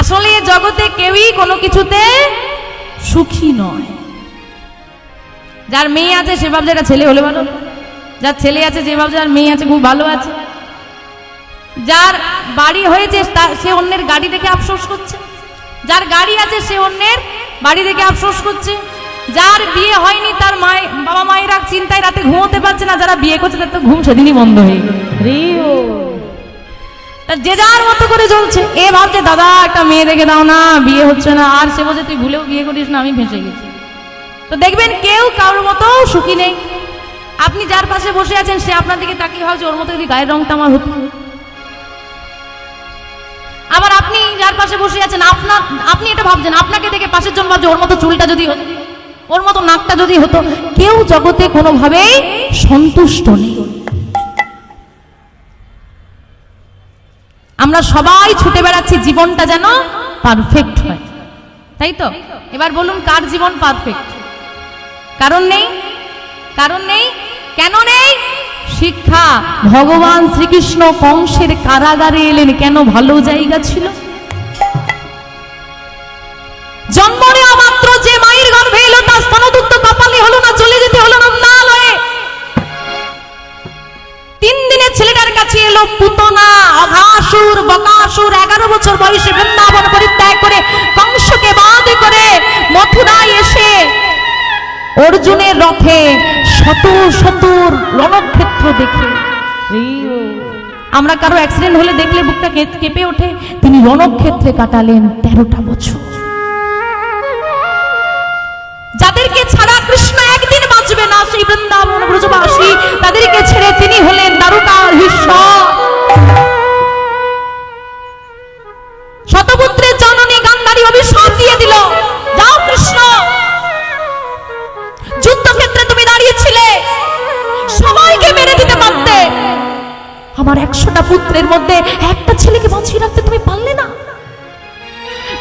আসলে এ জগতে কেউই কোনো কিছুতে সুখী নয়। যার মেয়ে আছে, সে ভাবছে একটা ছেলে হলে ভালো। যার ছেলে আছে যে ভাবছে যার মেয়ে আছে, খুব ভালো আছে। যার বাড়ি হয়েছে সে অন্যের গাড়ি দেখে আফসোস করছে। যার গাড়ি আছে, সে অন্যের বাড়ি দেখে আফসোস করছে। যার বিয়ে হয়নি, তার মায়, বাবা মায়েরা চিন্তায় রাতে ঘুমোতে পারছে না, যারা বিয়ে করছে তার তো ঘুম সেদিনই বন্ধ হয়ে গেল। যে যার মতো করে চলছে। এ ভাবছে, দাদা, একটা মেয়ে দেখে দাও না, বিয়ে হচ্ছে না, আর সে বলছে, তুই ভুলেও বিয়ে করিস না, আমি ফেঁসে গেছি। তো দেখবেন কেউ কারোর মতো সুখী নেই। আপনি যার পাশে বসে আছেন, সে আপনার দিকে তাকিয়ে ভাবছে, ওর মতো যদি গায়ের রংটা আমার হতো। আবার আপনি যার পাশে বসে আছেন আপনার আপনি এটা ভাবছেন, আপনাকে দেখে পাশের জন ভাবছে, ওর মতো চুলটা যদি হতো, ওর মতো নাকটা যদি হতো। কেউ জগতে কোনোভাবেই সন্তুষ্ট নেই। আমরা সবাই ছুটে বেড়াচ্ছি, জীবনটা যেন পারফেক্ট হয়। তাই তো? এবার বলুন, কার জীবন পারফেক্ট কারণ নেই? কারণ নেই? কেন নেই? শিক্ষা। ভগবান শ্রীকৃষ্ণ কংসের কারাগারে এলেন, কেন ভালো জায়গা ছিল? জন্ম নেওয়া মাত্র যে মায়ের গর্ভে এলো, তার স্তনদুগ্ধ কপালে হলো না, চলে যেতে হলো নন্দালয়ে তিন দিনের ছেলেটার এলো পুতনা অঘাসুর বকাসুর এগারো বছর বয়সে বৃন্দাবন পরিত্যাগ করে কংসকে বাদ করে মথুরায় এসে অর্জুনের রথে শত শত রণক্ষেত্র দেখে। আমরা কারও অ্যাক্সিডেন্ট হলে দেখলে বুকটা কেঁপে ওঠে। তিনি রণক্ষেত্রে কাটালেন তেরোটা বছর। যাদেরকে ছাড়া কৃষ্ণ একদিন সেই বৃন্দাবন ব্রজবাসী, তাদেরকে ছেড়ে তিনি হলেন দারুকাধীশ্বর শতপুত্রের জননী গান্ধারী অভিশাপ দিয়ে দিল, যাও কৃষ্ণ, যুদ্ধক্ষেত্রে তুমি দাঁড়িয়েছিলে, সবাইকে মেরে দিতে পারতে। আমার একশোটা পুত্রের মধ্যে একটা ছেলেকে বাঁচিয়ে রাখতে তুমি পারলে না।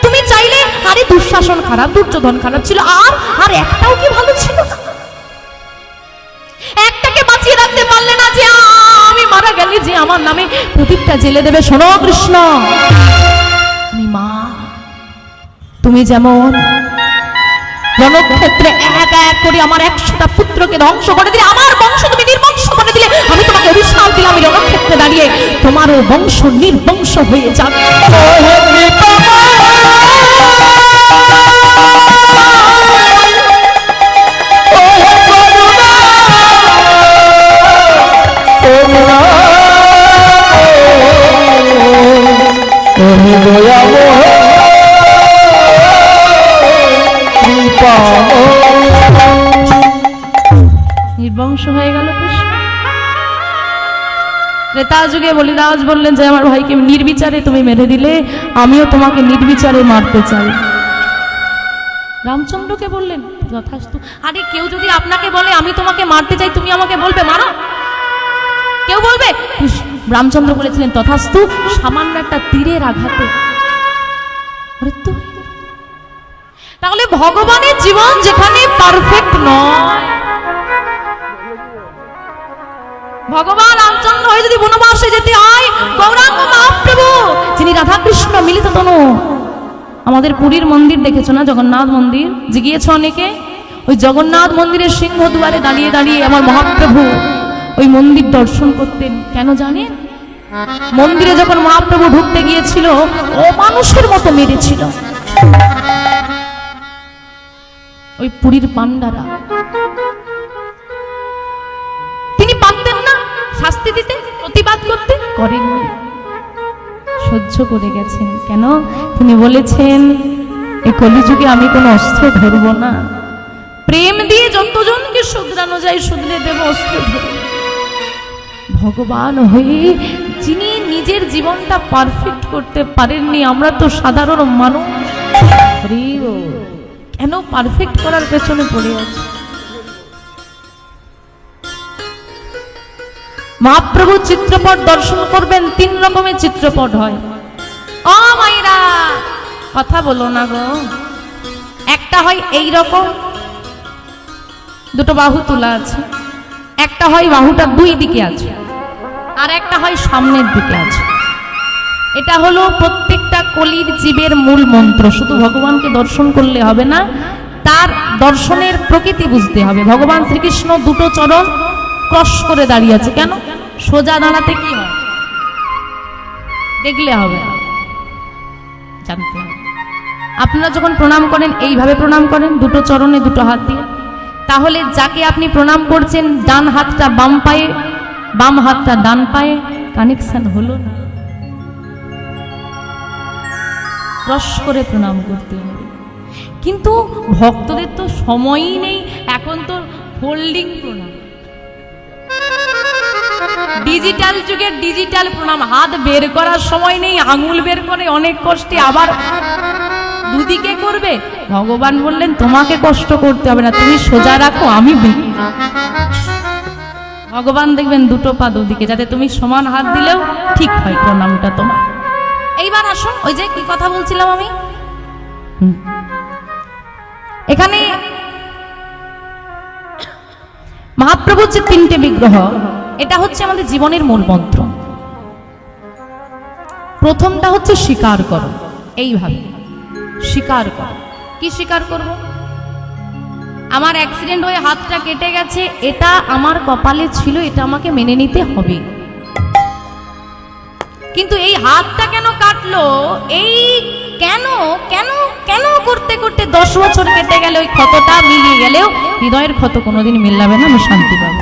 তুমি চাইলে আরে দুঃশাসন খারাপ, দুর্যোধন খারাপ ছিল, আর আর একটাও কি ভালো আমার নামে প্রদীপটা জেলে দেবে। শোনো কৃষ্ণ। আমি মা, তুমি যেমন রণক্ষেত্রে এক এক করে আমার একশোটা পুত্রকে ধ্বংস করে দিলে, আমার বংশ তুমি নির্বংশ করে দিলে, আমি তোমাকে অভিশাপ দিলাম আমি রণক্ষেত্রে দাঁড়িয়ে। তোমারও বংশ নির্বংশ হয়ে যাবে। নির্বংশ হয়ে গেল ত্রেতা যুগে বলিরাজ বললেন, যে আমার ভাইকে নির্বিচারে তুমি মেরে দিলে, আমিও তোমাকে নির্বিচারে মারতে চাই। রামচন্দ্রকে বললেন, যথাস্তু। আরে কেউ যদি আপনাকে বলে, আমি তোমাকে মারতে চাই, তুমি আমাকে বলবে, মারো। কেউ বলবে? রামচন্দ্র বলেছিলেন, তথাস্তু সামান্য একটা তীরের আঘাতে মৃত্যু তাহলে ভগবানের জীবন যেখানে পারফেক্ট নয়। ভগবান রামচন্দ্র হয়ে যদি বনবাসে যেতে হয়, গৌরাঙ্গ মহাপ্রভু, যিনি রাধা কৃষ্ণ মিলিত তনু আমাদের পুরীর মন্দির দেখেছ না? জগন্নাথ মন্দির? যে গিয়েছো অনেকে, ওই জগন্নাথ মন্দিরের সিংহ দুয়ারে দাঁড়িয়ে দাঁড়িয়ে আমার মহাপ্রভু ওই মন্দির দর্শন করতেন কেন জানেন? মন্দিরে যখন মহাপ্রভু ঢুকতে গিয়েছিল ও মানুষের মতো মেরেছিল। ওই পুরীর পান্ডারা তিনি পারতেন না শাস্তি দিতে, প্রতিবাদ করতে, করেননি। সহ্য করে গেছেন। কেন? তিনি বলেছেন এই কলিযুগে আমি কোনো অস্ত্র ধরব না। প্রেম দিয়ে যতজনকে শুধরানো যায়, শুধরে দেব অস্ত্র ধরে। ভগবান হয়ে যিনি নিজের জীবনটা পারফেক্ট করতে পারেননি, আমরা তো সাধারণ মানুষ। কেন পারফেক্ট করার পেছনে পড়ে আছে? মহাপ্রভু চিত্রপট দর্শন করবেন, তিন রকমের চিত্রপট হয়। কথা বলো না গো। একটা হয় এই রকম দুটো বাহু তোলা আছে। একটা হয় বাহুটা দুই দিকে আছে। আর একটা হয় সামনের দিকে আছে এটা হলো প্রত্যেকটা কলির জীবের মূল মন্ত্র। শুধু ভগবানকে দর্শন করলে হবে না, তার দর্শনের প্রকৃতি বুঝতে হবে। ভগবান শ্রীকৃষ্ণ দুটো চরণ ক্রস করে দাঁড়িয়ে আছে। কেন? সোজা দাঁড়াতে কি হয়? দেখলে হবে। জানতে হবে। আপনারা যখন প্রণাম করেন, এইভাবে প্রণাম করেন, দুটো চরণে দুটো হাত দিয়ে। তাহলে যাকে আপনি প্রণাম করছেন, ডান হাতটা বাম পায়ে বাম হাতটা ডান পায়ে, কানেকশন হলো না। রস করে প্রণাম করতে হবে। কিন্তু ভক্তদের তো সময়ই নেই, এখন তো হোল্ডিং প্রণাম। ডিজিটাল যুগের ডিজিটাল প্রণাম, হাত বের করার সময় নেই, আঙুল বের করে অনেক কষ্টে আবার দুদিকে করবে। ভগবান বললেন, তোমাকে কষ্ট করতে হবে না, তুমি সোজা রাখো, আমি ভগবান দেখবেন দুটো পা দুদিকে, যাতে তুমি সমান হাত দিলেও ঠিক হয় প্রণামটা তোমার। এইবার আসুন, ওই যে কি কথা বলছিলাম আমি? এখানে মহাপ্রভুর যে তিনটে বিগ্রহ, এটা হচ্ছে আমাদের জীবনের মূল মন্ত্র। প্রথমটা হচ্ছে স্বীকার করো, এইভাবে। স্বীকার করো। কি স্বীকার করব? আমার অ্যাক্সিডেন্ট হয়ে হাতটা কেটে গেছে, এটা আমার কপালে ছিল, এটা আমাকে মেনে নিতে হবে। কিন্তু এই হাতটা কেন কাটলো? এই কেন কেন কেন করতে করতে দশ বছর কেটে গেলে? ওই ক্ষতটা মিলিয়ে গেলেও হৃদয়ের ক্ষত কোনোদিন মিলাবে না, আমি শান্তি পাবো।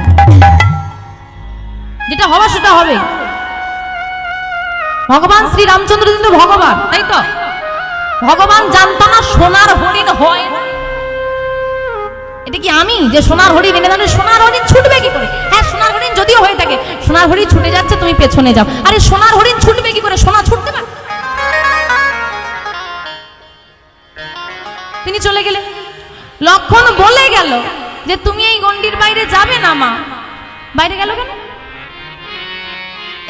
যেটা হওয়া সেটা হবে। ভগবান শ্রী রামচন্দ্র কিন্তু ভগবান, তাই তো? ভগবান জানতো না, সোনার হরিণ হয় এটা কি আমি? যে সোনার হরিণ, এনে জানো, সোনার হরিণ ছুটবে কি করে? হ্যাঁ সোনার হরিণ যদিও হয়ে থাকে, সোনার হরিণ ছুটে যাচ্ছে, তুমি পেছনে যাও। আরে, সোনার হরিণ ছুটবে কি করে? সোনা ছুটতে পারে? তিনি চলে গেলেন। লক্ষণ বলে গেল যে, তুমি এই গন্ডির বাইরে যাবে না, মা। বাইরে গেল কেন?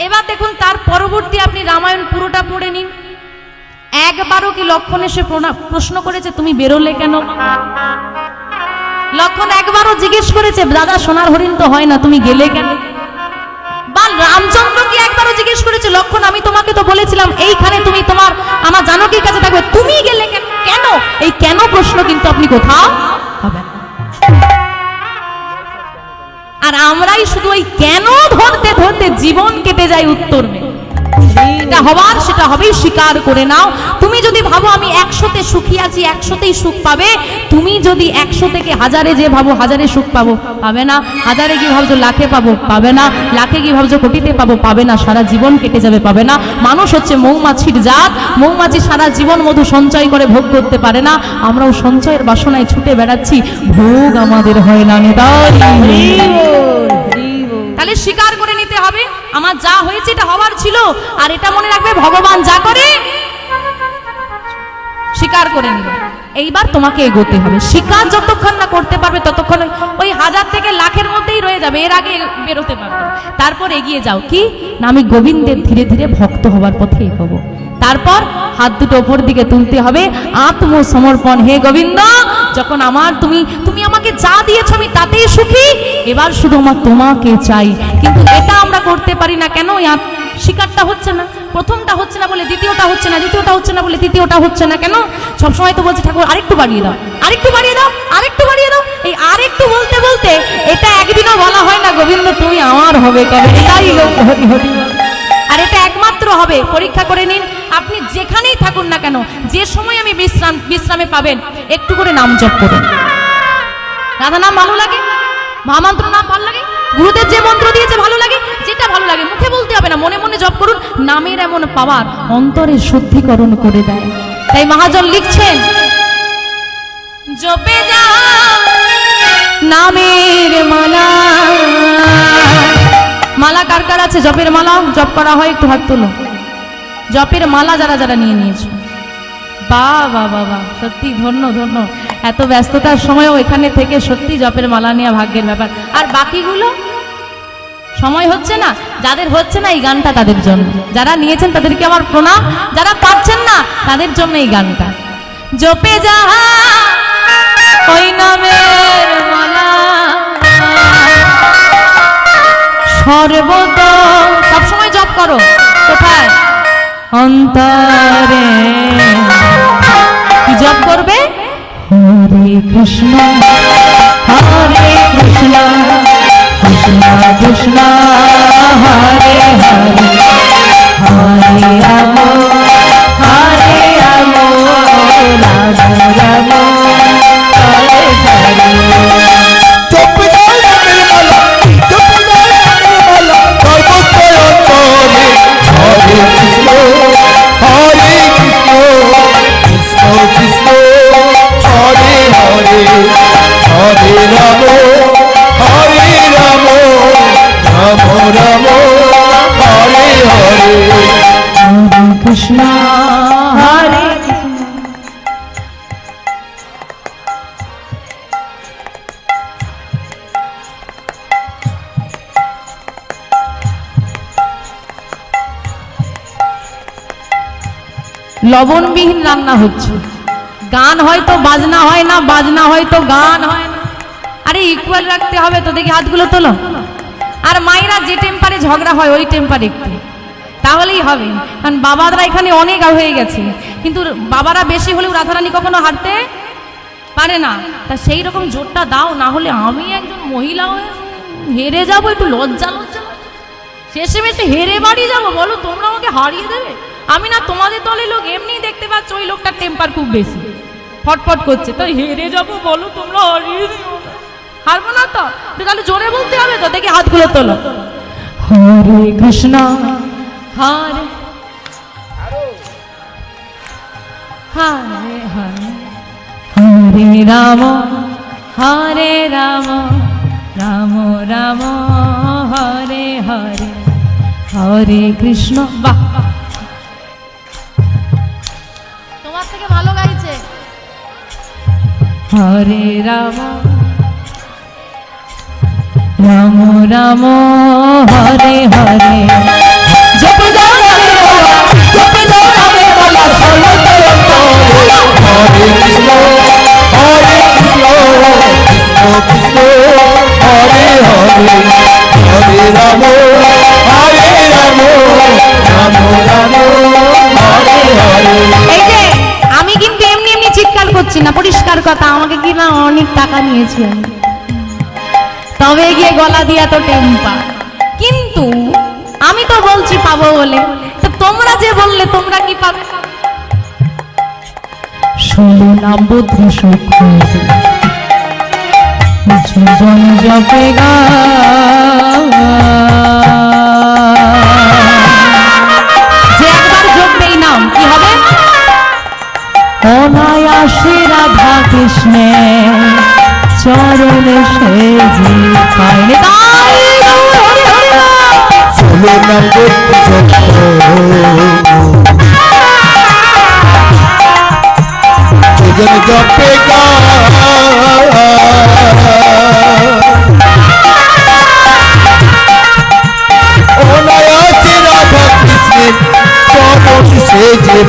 এবার দেখুন, তার পরবর্তী আপনি রামায়ণ পুরোটা পড়ে নিন। একবারও কি লক্ষণ এসে প্রশ্ন করেছে, তুমি বেরোলে কেন লক্ষণ একবারও জিজ্ঞেস করেছে, দাদা, সোনার হরিণ তো হয় না, তুমি গেলে কেন? বা রামচন্দ্র কি একবারও জিজ্ঞেস করেছে, লক্ষণ, আমি তোমাকে তো বলেছিলাম, এইখানে তুমি তোমার, আমার জানকীর কাছে থাকবে, তুমি গেলে কেন? এই কেন প্রশ্ন কিন্তু আপনি কোথাও হবে আর আমরাই শুধু ওই কেন ধরতে ধরতে জীবন কেটে যায় উত্তর নেই হবার সেটা হবেই স্বীকার করে নাও। তুমি যদি ভাবো আমি একশোতে সুখী আছি একশোতেই সুখ পাবে তুমি যদি একশো থেকে হাজারে যে ভাবো হাজারে সুখ পাবো পাবে না। হাজারে কি ভাবছ লাখে পাবো পাবে না। লাখে কি ভাবছ কোটিতে পাবো পাবে না। সারা জীবন কেটে যাবে পাবে না। মানুষ হচ্ছে মৌমাছির জাত। মৌমাছি সারা জীবন মধু সঞ্চয় করে ভোগ করতে পারে না। আমরাও সঞ্চয়ের বাসনায় ছুটে বেড়াচ্ছি। ভোগ আমাদের হয় না নিতাই তাহলে স্বীকার করে নিতে হবে। আমার যা হয়েছে এটা হবার ছিল, আর এটা মনে রাখবে ভগবান যা করে, স্বীকার করে নিবে এইবার তোমাকে এগোতে হবে। স্বীকার যতক্ষণ না করতে পারবে ততক্ষণ ওই- ওই হাজার থেকে লাখের মধ্যেই রয়ে যাবে, এর আগে বেরোতে পারবে তারপর এগিয়ে যাও। কি? না, আমি গোবিন্দের ধীরে ধীরে ভক্ত হবার পথে এগোবো। তারপর হাত দুটো ওপর দিকে তুলতে হবে। আত্মসমর্পণ। হে গোবিন্দ, যখন আমার তুমি তুমি আমাকে যা দিয়েছ আমি তাতেই সুখী। এবার শুধু আমার তোমাকে চাই। কিন্তু এটা আমরা করতে পারি না কেন? আত- হচ্ছে না। প্রথমটা হচ্ছে না বলে দ্বিতীয়টা হচ্ছে না, দ্বিতীয়টা হচ্ছে না বলে তৃতীয়টা হচ্ছে না কেন? সবসময় তো বলছে, ঠাকুর, আরেকটু বাড়িয়ে দাও, আরেকটু বাড়িয়ে দাও, আরেকটু বাড়িয়ে দাও। এই আরেকটু বলতে বলতে এটা একদিনও বলা হয় না, গোবিন্দ, তুমি আমার হবে এটাই লোক হরি হরি। আর এটা একমাত্র হবে। পরীক্ষা করে নিন। আপনি যেখানেই থাকুন না কেন, যে সময় আমি বিশ্রাম, বিশ্রামে পাবেন, একটু করে নাম জপ করুন। রাধা নাম ভালো লাগে? মহামন্ত্র নাম ভালো লাগে? গুরুদেব যে মন্ত্র দিয়েছে ভালো লাগে? যেটা ভালো লাগে, মুখে বলতে হবে না, মনে মনে জপ করুন। নামের এমন পাওয়ার অন্তরে শুদ্ধিকরণ করে দেয়। তাই মহাজন লিখছেন, জপে যা নামের মালা কার কার আছে? জপের মালা, জপ করা হয়, একটু হাত তুলো। জপের মালা যারা যারা নিয়ে নিয়েছো। বা বা বা বা, সত্যি ধন্য ধন্য। এত ব্যস্ততার সময়ও এখানে থেকে সত্যি জপের মালা নেওয়া ভাগ্যের ব্যাপার। আর বাকিগুলো? সময় হচ্ছে না। যাদের হচ্ছে না এই গানটা তাদের জন্য। যারা নিয়েছেন তাদেরকে আমার প্রণাম। যারা পাচ্ছেন না, তাদের জন্য এই গানটা। জপে যাহা, ওই নামের মালা। সর্বদ। সবসময় জপ করো। কোথায়? অন্তরে। কি জপ করবে? হরে কৃষ্ণ হরে কৃষ্ণ কৃষ্ণ কৃষ্ণ। লবণবিহীন রান্না হচ্ছে। গান হয়তো বাজনা হয় না, বাজনা হয়তো গান হয় না। আরে ইকুয়াল রাখতে হবে তো, দেখি হাতগুলো তোলো। আর মায়েরা যে টেম্পারে ঝগড়া হয়, ওই টেম্পারে একটু। তাহলেই হবে। কারণ বাবারা এখানে অনেক হয়ে গেছে। কিন্তু বাবারা বেশি হলেও রাধারানী কখনো হারতে পারে না। তা সেই রকম জোরটা দাও, না হলে আমি একজন মহিলা হয়ে হেরে যাব, একটু লজ্জা লজ্জা। শেষে মেশে হেরে বাড়ি যাব, বলো তোমরা আমাকে হারিয়ে দেবে? আমি না তোমাদের দলের লোক এমনি দেখতে পাচ্ছ ওই লোকটার টেম্পার খুব বেশি। ফটফট করছে। তো হেরে যাব বলো তোমরা, হারিয়ে দিও হারবো না তো? তাহলে জোরে বলতে হবে তো, দেখি হাতগুলো তোলো। হরে কৃষ্ণ, হরে। হরে হরে। রাম হরে রাম রাম রাম, হরে হরে। হরে কৃষ্ণ বাহ। থেকে ভালো গাইছে। হরে রাম। রাম রাম হরে হরে। জপ যাও রামের জপ যাও রামের মালা, হরে কৃষ্ণ হরে কৃষ্ণ কৃষ্ণ হরে হরে। হরে রাম হরে রাম রাম রাম। করছি না, পরিষ্কার কথা, আমাকে কি না অনেক টাকা নিয়েছি। আমি তবে গিয়ে গলা দিয়া তো টেম্পা। কিন্তু আমি তো বলছি পাবো বলে। তোমরা যে বললে, তোমরা কি পাবে? বুদ্ধি সুখ জপে গা অনায়াসে রাধা কৃষ্ণে চরণে সে যে পায়নি তাই হরে হরে রাম। চলো নাম ভজন জপে রাধা কৃষ্ণের চরণ সে যে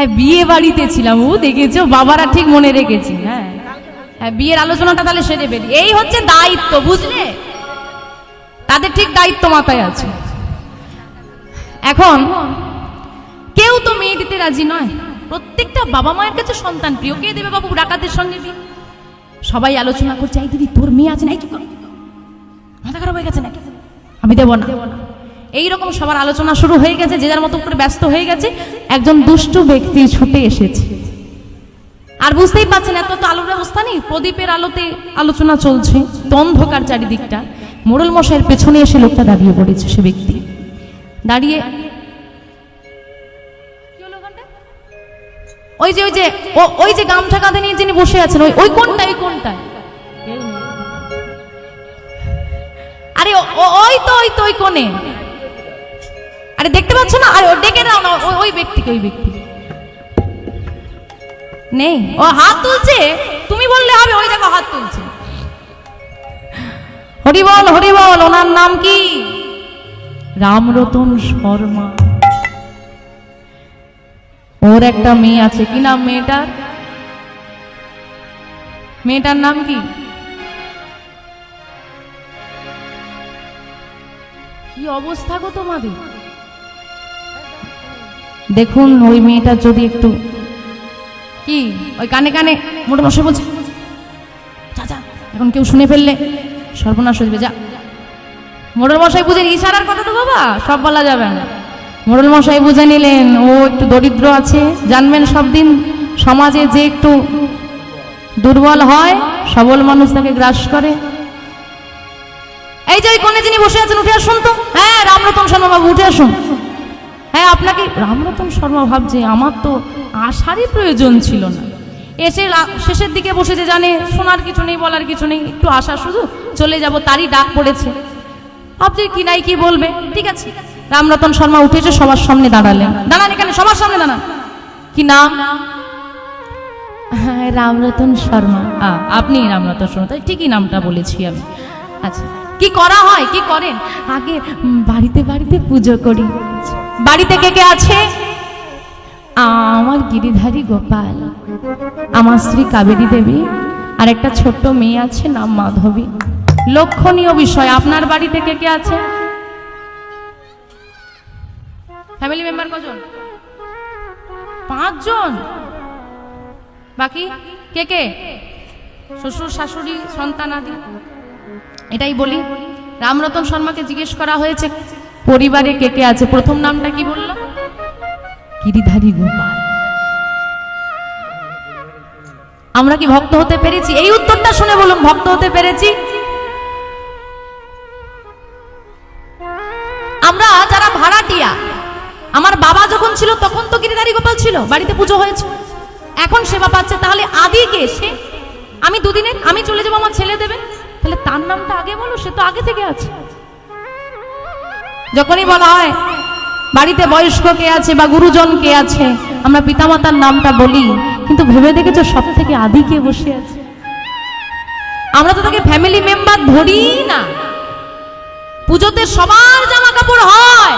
হ্যাঁ বিয়ে বাড়িতে ছিলাম, ও দেখেছ? বাবারা ঠিক মনে রেখেছি হ্যাঁ। হ্যাঁ বিয়ের আলোচনাটা তাহলে সেরে বেরি এই হচ্ছে দায়িত্ব, বুঝলে? তাদের ঠিক দায়িত্ব মাথায় আছে। এখন, কেউ তো মেয়ে দিতে রাজি নয়। প্রত্যেকটা বাবা মায়ের কাছে সন্তান প্রিয়। কে দেবে বাবু? ডাকাতের সঙ্গে বিয়ে সবাই আলোচনা করছে, এই দিদি, তোর মেয়ে আছে না? মাথা খারাপ হয়ে গেছে নাকি? আমি দেবো না। এইরকম সবার আলোচনা শুরু হয়ে গেছে, যে যার মতো করে ব্যস্ত হয়ে গেছে, একজন দুষ্টু ব্যক্তি ছুটে এসেছে। আর বুঝতেই পারছেন, এত তো আলোর ব্যবস্থা নেই, প্রদীপের আলোতে আলোচনা চলছে তো অন্ধকার চারিদিকটা। মোড়ল মশাইয়ের পেছনে এসে লোকটা দাঁড়িয়ে পড়েছে, সে ব্যক্তি। দাঁড়িয়ে? ওই যে ওই যে ওই যে গামছা কাঁধে নিয়ে যিনি বসে আছেন, ওই ওই কোনটা ওই কোনটা আরে ওই তো ওই তো, ওই কোণে। আরে দেখতে পাচ্ছ না? আরে ডেকে দাও না ওই ব্যক্তিকে ওই ব্যক্তি। নেই, ও হাত তুলছে? তুমি বললে হবে, ওই দেখো হাত তুলছে। হরি বল হরি বল, ওনার নাম কি? রামরতন শর্মা। ওর একটা মেয়ে আছে, কি নাম মেয়েটার? মেয়েটার নাম কি? কি অবস্থা গো তোমাদের? দেখুন, ওই মেয়েটার যদি একটু কি? ওই কানে কানে মোটা মশাই বলছে এখন কেউ শুনে ফেললে সর্বনাশ হয়ে যা। মোড়ল মশাই বুঝে ইশারার কথা তো বাবা, সব বলা যাবে না। মোড়ল মশাই বুঝে নিলেন, ও একটু দরিদ্র আছে, জানবেন সব দিন সমাজে যে একটু দুর্বল হয়, সবল মানুষ তাকে গ্রাস করে। এই যে ওই কোণে যিনি বসে আছেন, উঠে আসুন তো। হ্যাঁ রামরতন শর্মা বাবু, উঠে আসুন। হ্যাঁ আপনাকে রামরতন শর্মা ভাবছে আমার তো আসারই প্রয়োজন ছিল না। এসে শেষের দিকে বসে যে জানে শোনার কিছু নেই বলার কিছু নেই একটু আসা শুধু চলে যাব তারই ডাক পড়েছে। ভাবছি কি নাই কি বলবে? ঠিক আছে। রামরতন শর্মা উঠেছে সবার সামনে দাঁড়ালেন। দাঁড়ান এখানে সবার সামনে দাঁড়ান। কি নাম? হ্যাঁ রামরতন শর্মা। আপনি রামরতন শর্মা তাই ঠিকই নামটা বলেছি আমি। আচ্ছা কি করা হয় কি করেন? আগে বাড়িতে বাড়িতে পুজো করি। বাড়িতে কে কে আছে? আমার গিরিধারী গোপাল, আমার স্ত্রী কাবেরী দেবী, আর একটা ছোট্ট মেয়ে আছে, নাম মাধবী। লক্ষণীয় বিষয়, আপনার বাড়িতে কে কে আছে? ফ্যামিলি মেম্বার কজন? পাঁচজন? বাকি কে কে? শ্বশুর, শাশুড়ি, সন্তান আদি? এটাই বলি। রামরতন শর্মাকে জিজ্ঞেস করা হয়েছে পরিবারে কে কে আছে? প্রথম নামটা কি বলল? গিরিধারী গোপাল। আমরা কি ভক্ত হতে পেরেছি? এই উত্তরটা শুনে বলুন ভক্ত হতে পেরেছি? আমরা যারা ভাড়াটিয়া আমার বাবা যখন ছিল তখন তো গিরিধারী গোপাল ছিল বাড়িতে পুজো হয়েছে। এখন সেবা পাচ্ছে তাহলে আদি কে? সে? আমি দুদিনে আমি চলে যাব আমার ছেলে দেবে? তাহলে তার নামটা আগে বলো সে তো আগে থেকে আছে। যখনই বলা হয়, বাড়িতে বয়স্ক কে আছে বা গুরুজন কে আছে, আমরা পিতামাতার নামটা বলি, কিন্তু ভেবে দেখেছ সব থেকে আদি কে বসে আছে? আমরা তো তাকে ফ্যামিলি মেম্বার ধরি না। পুজোতে সবার জামা কাপড় হয়,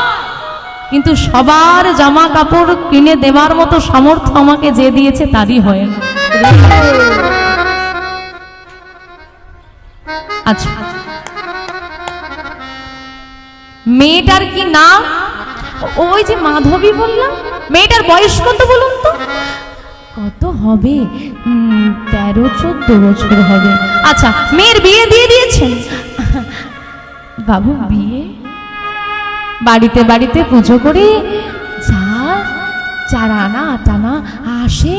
কিন্তু সবার জামা কাপড় কিনে দেওয়ার মতো সামর্থ্য আমাকে যে দিয়েছে তারই হয় আচ্ছা। মেয়েটার কি নাম ওই যে মাধবী বললাম। মেয়েটার বয়স কত বলুন তো? কত হবে? তেরো, চোদ্দ বছর হবে। আচ্ছা মেয়ের বিয়ে দিয়ে দিয়েছেন। বাবু, বিয়ে? বাড়িতে বাড়িতে পুজো করে যা, চার আনা, আট আনা, আসে,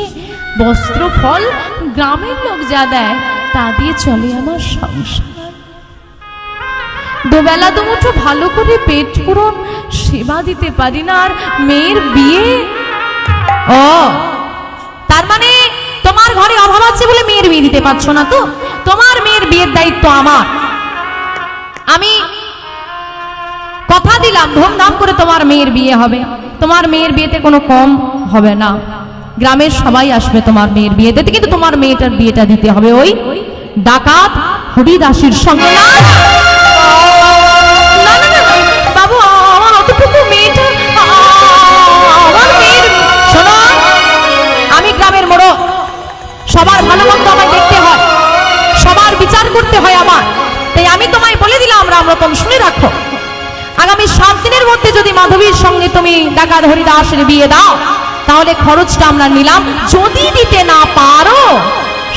বস্ত্র, ফল, গ্রামের লোক যা দেয়, তা দিয়ে চলে আমার সংসার। দুবেলা দুমুঠো ভালো করে পেট পূরণ সেবা দিতে পারি না আর মেয়ের বিয়ে? ও, তার মানে তোমার ঘরে অভাব আছে বলে মেয়ের বিয়ে দিতে পারছ না তো? তোমার মেয়ের বিয়ের দায়িত্ব আমার। আমি কথা দিলাম, ধুমধাম করে তোমার মেয়ের বিয়ে হবে। তোমার মেয়ের বিয়েতে কোনো কম হবে না। গ্রামের সবাই আসবে তোমার মেয়ের বিয়েতে, কিন্তু তোমার মেয়েটার বিয়েটা দিতে হবে ওই ডাকাত হরিদাসীর সঙ্গে। বলে দিলাম রামরতন শুনে রাখো। আগামী সাত দিনের মধ্যে যদি মাধবীর সঙ্গে তুমি ডাকাত হরিদাসের বিয়ে দাও, তাহলে খরচটা আমরা নিলাম। যদি দিতে না পারো,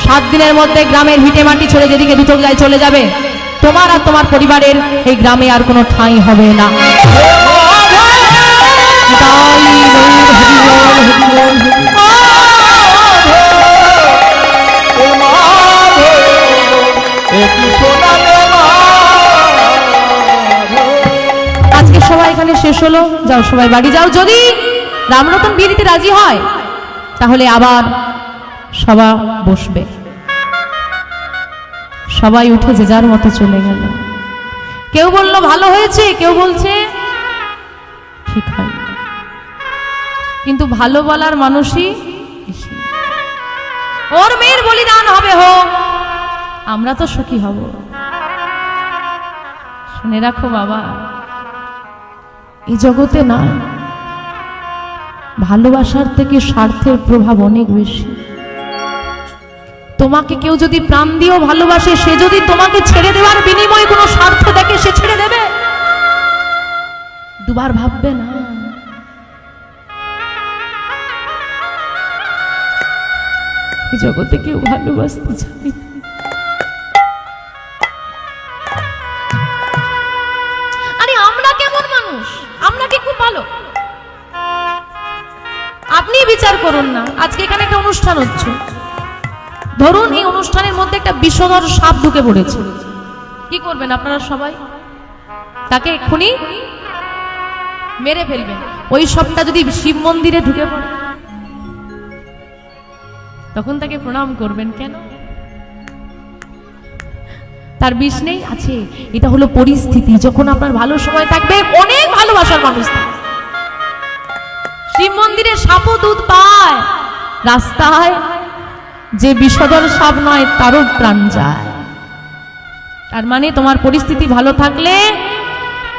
সাত দিনের মধ্যে গ্রামের ভিটে মাটি ছড়ে যেদিকে দুটো যায় চলে যাবে। তোমার আর তোমার পরিবারের এই গ্রামে আর কোনো ঠাঁই হবে না। শেষ হলো, যাও সবাই বাড়ি যাও। যদি রামরতন বিয়ে রাজি হয়, তাহলে আবার সভা বসবে। সবাই উঠে যে যার মতো চলে গেল। কেউ বলল, ভালো হয়েছে? কেউ বলছে, ঠিক হয় কিন্তু ভালো বলার মানুষই ওর মেয়ের বলিদান হবে হোক আমরা তো সুখী হব। শুনে রাখো বাবা। এই জগতে না, ভালোবাসার থেকে স্বার্থের প্রভাব অনেক বেশি। তোমাকে কেউ যদি প্রাণ দিয়েও ভালোবাসে, সে যদি তোমাকে ছেড়ে দেওয়ার বিনিময়ে কোনো স্বার্থ দেখে, সে ছেড়ে দেবে? দুবার ভাববে না। জগতে কেউ ভালোবাসতে চায় না। করুন না। আজকে এখানে একটা অনুষ্ঠান হচ্ছে। ধরুন এই অনুষ্ঠানের মধ্যে একটা বিষধর সাপ ঢুকে পড়েছে। কি করবেন আপনারা সবাই? তাকে এক্ষুনি মেরে ফেলবেন। ওই সাপটা যদি শিব মন্দিরে ঢুকে পড়ে, তখন তাকে প্রণাম করবেন কেন? তার বিষ নেই? আছে। এটা হলো পরিস্থিতি। যখন আপনার ভালো সময় থাকবে, অনেক ভালোবাসার মানুষ থাকবে। মন্দিরে সাপও দুধ পায়। রাস্তায় যে বিষধর সাপ নয়, তারও প্রাণ যায়। তার মানে তোমার পরিস্থিতি ভালো থাকলে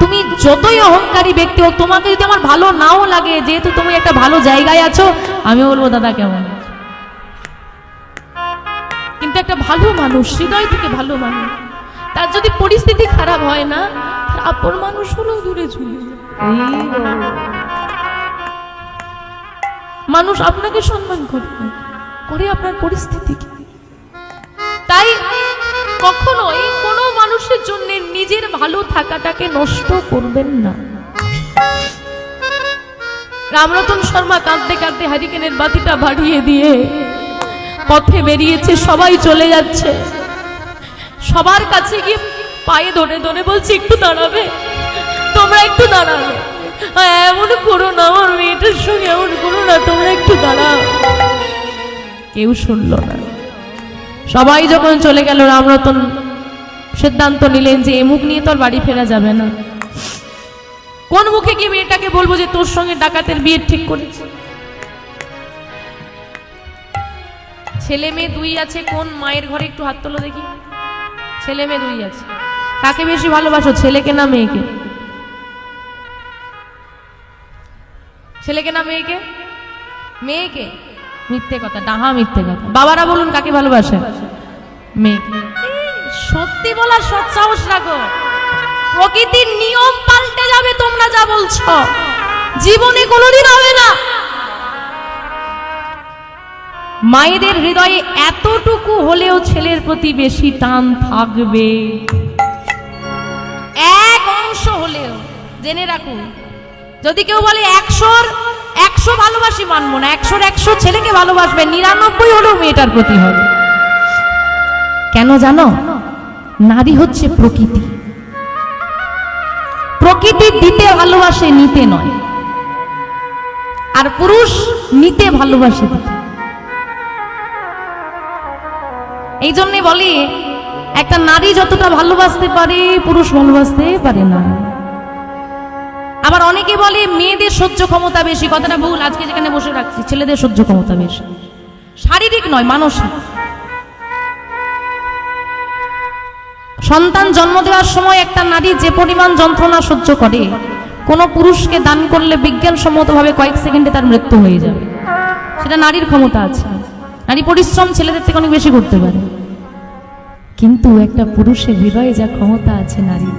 তুমি যতই অহংকারী ব্যক্তি হোক, তোমাকে যদি আমার ভালো নাও লাগে, যেহেতু তুমি একটা ভালো জায়গায় আছো আমি বলব, দাদা, কেমন কিন্তু একটা ভালো মানুষ, হৃদয় থেকে ভালো মানুষ, তার যদি পরিস্থিতি খারাপ হয় না আপন মানুষ হলেও দূরে ঝুলে। মানুষ আপনাকে সম্মান করে না করে আপনার পরিস্থিতি কি? তাই কখনোই কোনো মানুষের জন্য নিজের ভালো থাকাটাকে নষ্ট করবেন না। রামরতন শর্মা কাঁদতে কাঁদতে হারিকেনের বাতিটা বাড়িয়ে দিয়ে পথে বেরিয়েছে, সবাই চলে যাচ্ছে। সবার কাছে গিয়ে পায়ে ধরে ধরে বলছি, একটু দাঁড়াবে, তোমরা একটু দাঁড়াবে এমন করো না, আমার মেয়েটার সঙ্গে এমন করো না, তোমরা একটু দাঁড়াও। কেউ শুনল না। সবাই যখন চলে গেল, রামরতন সিদ্ধান্ত নিলেন যে এমুক নিয়ে তোর বাড়ি ফেরা যাবে না। কোন মুখে গিয়ে মেয়েটাকে বলব যে তোর সঙ্গে ডাকাতের বিয়ে ঠিক করেছি? ছেলে মেয়ে দুই আছে, কোন মায়ের ঘরে একটু হাত তোলো দেখি। ছেলে মেয়ে দুই আছে। কাকে বেশি ভালোবাসো, ছেলেকে না মেয়েকে? ছেলেকে না মেয়েকে? মেয়েকে? মিথ্যে কথা, ডাহা মিথ্যে কথা। বাবারা বলুন, কাকে ভালোবাসে? মেয়েকে। সত্যি বলার সৎসাহস রাখো। প্রকৃতির নিয়ম পাল্টে যাবে, তোমরা যা বলছো। জীবনে কোনোদিন হবে না। মায়েদের হৃদয়ে এতটুকু হলেও ছেলের প্রতি বেশি টান থাকবে। এক অংশ হলেও, জেনে রাখুন যদি কেউ বলে একশোর, একশো ভালোবাসি মানবো না, একশোর একশো ছেলেকে ভালোবাসবে, নিরানব্বই হলেও মেয়েটার প্রতি হবে। কেন জানো? নারী হচ্ছে প্রকৃতি। প্রকৃতি দিতে ভালোবাসে, নিতে নয়। আর পুরুষ নিতে ভালোবাসে এই জন্যে বলি, একটা নারী যতটা ভালোবাসতে পারে, পুরুষ ভালোবাসতে পারে না। আবার অনেকে বলে মেয়েদের সহ্য ক্ষমতা বেশি, কথাটা ভুল, আজকে যেখানে বসে রাখছি, ছেলেদের সহ্য ক্ষমতা বেশি। শারীরিক নয়, মানসিক। সন্তান জন্ম দেওয়ার সময় একটা নারী যে পরিমাণ যন্ত্রণা সহ্য করে, কোনো পুরুষকে দান করলে বিজ্ঞানসম্মতভাবে কয়েক সেকেন্ডে তার মৃত্যু হয়ে যাবে। সেটা নারীর ক্ষমতা আছে। নারী পরিশ্রম ছেলেদের থেকে অনেক বেশি করতে পারে। কিন্তু একটা পুরুষের হৃদয়ে যা ক্ষমতা আছে নারী